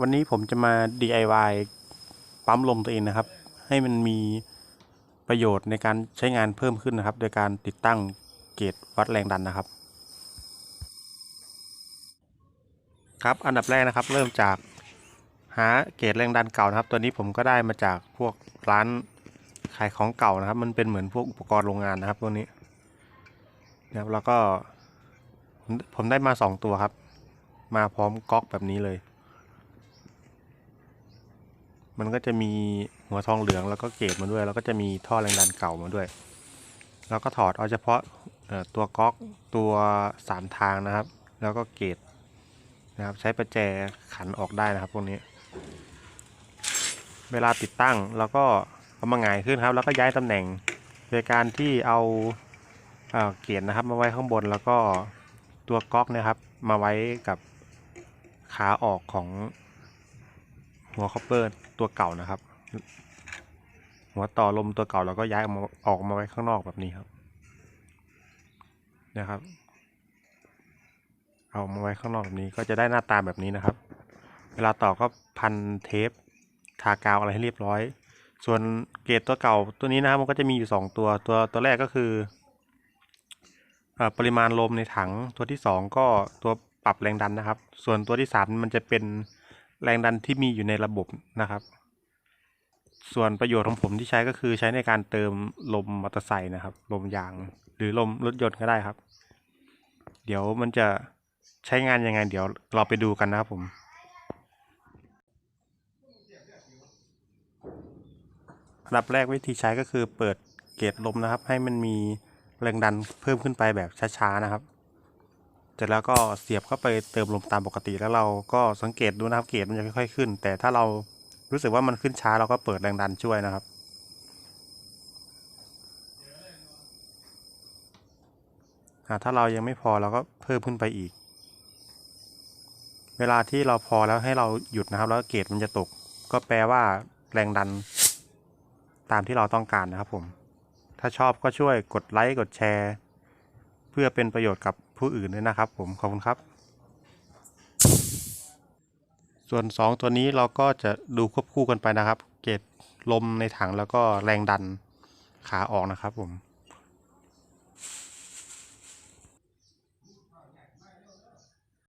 วันนี้ผมจะมา DIY ปั๊มลมตัวเองนะครับ ให้มันมีประโยชน์ในการใช้งานเพิ่มขึ้นนะครับ โดยการติดตั้งเกจวัดแรงดันนะครับ ครับอันดับแรกนะครับ เริ่มจากหาเกจแรงดันเก่านะครับ ตัวนี้ผมก็ได้มาจากพวกร้านขายของเก่านะครับ มันเป็นเหมือนพวกอุปกรณ์โรงงานนะครับพวนี้นะครับแล้วก็ผมผมได้มาสองตัวครับ มาพร้อมก๊อกแบบนี้เลย มันก็จะมีหัวทองเหลืองแล้วก็เกจมาด้วย แล้วก็จะมีท่อแรงดันเก่ามาด้วย แล้วก็ถอดเอาเฉพาะตัวก๊อกตัวสามทางนะครับ แล้วก็เกจนะครับใช้ประแจขันออกได้นะครับพวกนี้ เวลาติดตั้งเราก็เอามาหงายขึ้นครับ แล้วก็ย้ายตำแหน่งโดยการที่เอาเอ่อเกียร์นะครับมาไว้ข้างบนแล้วก็ตัวก๊อกนะครับ มาไว้กับขาออกของ หัวคอปเปอร์ตัวเก่านะครับ หัวต่อลมตัวเก่าเราก็ย้ายออกมาออกมาไว้ข้างนอกแบบนี้ครับ นะครับ เอามาไว้ข้างนอกแบบนี้ก็จะได้หน้าตาแบบนี้นะครับ เวลาต่อก็พันเทป ทากาวอะไรให้เรียบร้อย ส่วนเกรดตัวเก่าตัวนี้นะครับมันก็จะมีอยู่ 2 ตัว ตัวตัวแรกก็คืออปริมาณลมในถังตัวที่ 2 ก็ตัวปรับแรงดันนะครับ ส่วนตัวที่ 3 มันจะเป็น แรงดันที่มีอยู่ในระบบนะครับ ส่วนประโยชน์ของผมที่ใช้ก็คือใช้ในการเติมลมมอเตอร์ไซค์นะครับ ลมยาง หรือลมรถยนต์ก็ได้ครับ เดี๋ยวมันจะใช้งานยังไง เดี๋ยวเราไปดูกันนะครับผมอันดับแรกวิธีใช้ก็คือเปิดเกจลมนะครับ ให้มันมีแรงดันเพิ่มขึ้นไปแบบช้าๆนะครับ เสร็จแล้วก็เสียบเข้าไปเติมลมตามปกติแล้วเราก็สังเกตดูนะครับเกจมันจะค่อยๆขึ้น แต่ถ้าเรารู้สึกว่ามันขึ้นช้าเราก็เปิดแรงดันช่วยนะครับถ้าเรายังไม่พอเราก็เพิ่มขึ้นไปอีก เวลาที่เราพอแล้วให้เราหยุดนะครับ แล้วเกจมันจะตก ก็แปลว่าแรงดันตามที่เราต้องการนะครับผม ถ้าชอบก็ช่วยกดไลค์กดแชร์ เพื่อเป็นประโยชน์กับ ผู้อื่นด้วยนะครับ ผมขอบคุณครับ ส่วน 2 ตัวนี้เราก็จะดูควบคู่กันไปนะครับ เกจลมในถังแล้วก็แรงดันขาออกนะครับผม